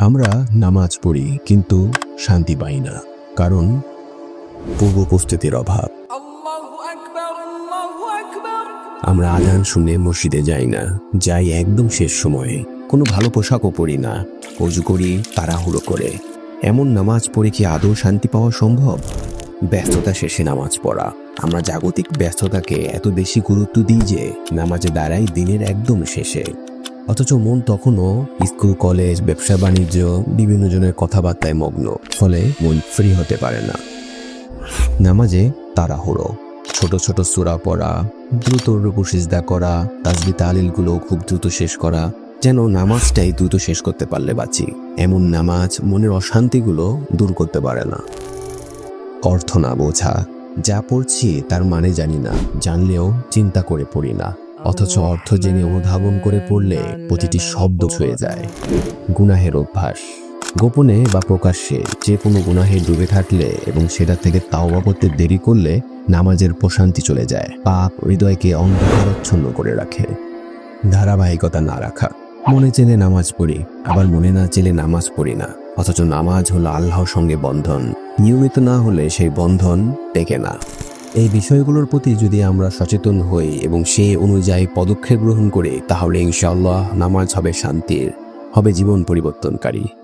আমরা নামাজ পড়ি কিন্তু শান্তি পাই না কারণ পূর্ব উপস্থিতির অভাব আমরা আজান শুনে মসজিদে যাই না যাই একদম শেষ সময়ে। কোনো ভালো পোশাকও পরি না অজু করি তাড়াহুড়ো করে। এমন নামাজ পড়ে কি আদৌ শান্তি পাওয়া সম্ভব? ব্যস্ততা শেষে নামাজ পড়া। আমরা জাগতিক ব্যস্ততাকে এত বেশি গুরুত্ব দিই যে নামাজে দাঁড়াই দিনের একদম শেষে। অথচ মন তখনও স্কুল, কলেজ, ব্যবসা, বাণিজ্য, বিভিন্ন জনের কথাবার্তায় মগ্ন। ফলে মন ফ্রি হতে পারে না। নামাজে তাড়াহুড়ো। ছোট ছোট সূরা পড়া, দ্রুত রুকু সিজদা করা, তাজবি তালিলগুলো খুব দ্রুত শেষ করা, যেন নামাজটাই দ্রুত শেষ করতে পারলে বাঁচি। এমন নামাজ মনের অশান্তিগুলো দূর করতে পারে না। অর্থ না বোঝা। যা পড়ছি তার মানে জানি না। জানলেও চিন্তা করে পড়ি না। অথচ অর্থ জেনে অনুধাবন করে পড়লে প্রতিটি শব্দ ছুঁয়ে যায়। গুনাহের অভ্যাস। গোপনে বা প্রকাশ্যে যে কোনো গুনাহে ডুবে থাকলে এবং সেটা থেকে তাওবা করতে দেরি করলে নামাজের প্রশান্তি চলে যায়। পাপ হৃদয়কে অন্ধকারচ্ছন্ন করে রাখে। ধারাবাহিকতা না রাখা। মনে চেলে নামাজ পড়ি, আবার মনে না চেলে নামাজ পড়ি না। অথচ নামাজ হলো আল্লাহর সঙ্গে বন্ধন। নিয়মিত না হলে সেই বন্ধন টেকে না। এই বিষয়গুলোর প্রতি যদি আমরা সচেতন হই এবং সে অনুযায়ী পদক্ষেপ গ্রহণ করি, তাহলে ইনশাআল্লাহ নামাজ হবে শান্তির, হবে জীবন পরিবর্তনকারী।